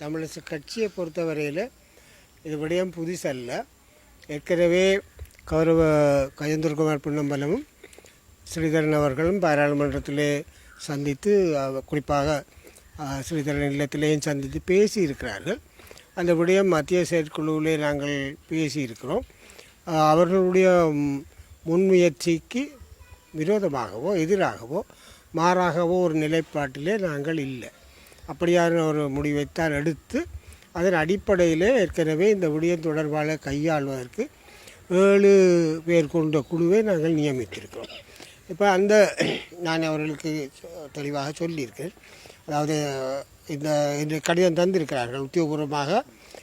தமிழரசு கட்சியை பொறுத்தவரையில் இது விடயம் புதுசல்ல. ஏற்கனவே கௌரவ கஜேந்திரகுமார் பொன்னம்பலமும் ஸ்ரீதரன் அவர்களும் பாராளுமன்றத்திலே சந்தித்து குறிப்பாக ஸ்ரீதரன் இல்லத்திலேயும் சந்தித்து பேசியிருக்கிறார்கள். அந்த விடயம் மத்திய செயற்குழுவிலே நாங்கள் பேசியிருக்கிறோம். அவர்களுடைய முன்முயற்சிக்கு விரோதமாகவோ எதிராகவோ மாறாகவோ ஒரு நிலைப்பாட்டிலே நாங்கள் இல்லை. அப்படியான ஒரு முடிவைத்தான் எடுத்து அதன் அடிப்படையில் ஏற்கனவே இந்த விடயம் தொடர்பாக கையாள்வதற்கு ஏழு பேர் கொண்ட குழுவை நாங்கள் நியமித்திருக்கிறோம். இப்போ அந்த நான் அவர்களுக்கு தெளிவாக சொல்லியிருக்கேன் அதாவது இந்த இந்த கடிதம் தந்திருக்கிறார்கள். உத்தியோகபூர்வமாக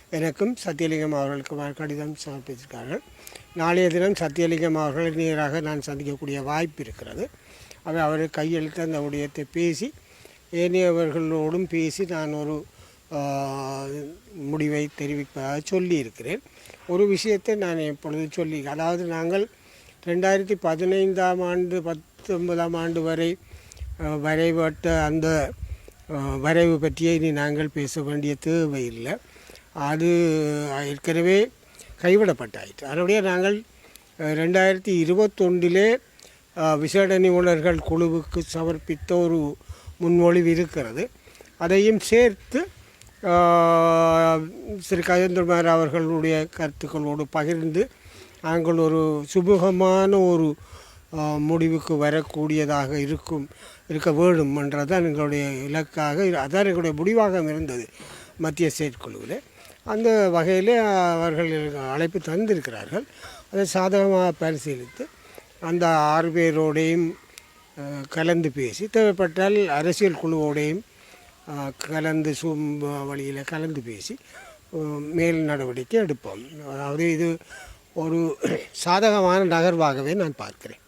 எனக்கும் சத்தியலிங்கம் அவர்களுக்கு கடிதம் சமர்ப்பித்திருக்கிறார்கள். நாளைய தினம் சத்தியலிங்கம் அவர்களை நேராக நான் சந்திக்கக்கூடிய வாய்ப்பு இருக்கிறது. அவை அவர் கையெழுத்து அந்த உடையத்தை பேசி ஏனையவர்களோடும் பேசி நான் ஒரு முடிவை தெரிவிப்பதாக சொல்லியிருக்கிறேன். ஒரு விஷயத்தை நான் இப்பொழுது சொல்லி அதாவது நாங்கள் ரெண்டாயிரத்தி பதினைந்தாம் ஆண்டு பத்தொன்பதாம் ஆண்டு வரை வரைபட்ட அந்த வரைவு பற்றியே இனி நாங்கள் பேச வேண்டிய தேவையில்லை அது ஏற்கனவே கைவிடப்பட்டாயிற்று. அதனுடைய நாங்கள் ரெண்டாயிரத்தி இருபத்தொன்றிலே விசேட நிபுணர்கள் குழுவுக்கு சமர்ப்பித்த ஒரு முன்மொழிவு இருக்கிறது. அதையும் சேர்த்து திரு கஜேந்திரமார் அவர்களுடைய கருத்துக்களோடு பகிர்ந்து நாங்கள் ஒரு சுமூகமான ஒரு முடிவுக்கு வரக்கூடியதாக இருக்கும் இருக்க வேண்டும் என்றதான் எங்களுடைய இலக்காக அதான் எங்களுடைய முடிவாக இருந்தது மத்திய செயற்குழுவில். அந்த வகையில் அவர்கள் அழைப்பு தந்திருக்கிறார்கள். அதை சாதகமாக பரிசீலித்து அந்த ஆறு பேரோடையும் கலந்து பேசி தேவைப்பட்டால் அரசியல் குழுவோடையும் கலந்து சூம் வழியில் கலந்து பேசி மேல் நடவடிக்கை எடுப்போம். அதாவது இது ஒரு சாதகமான நகர்வாகவே நான் பார்க்கிறேன்.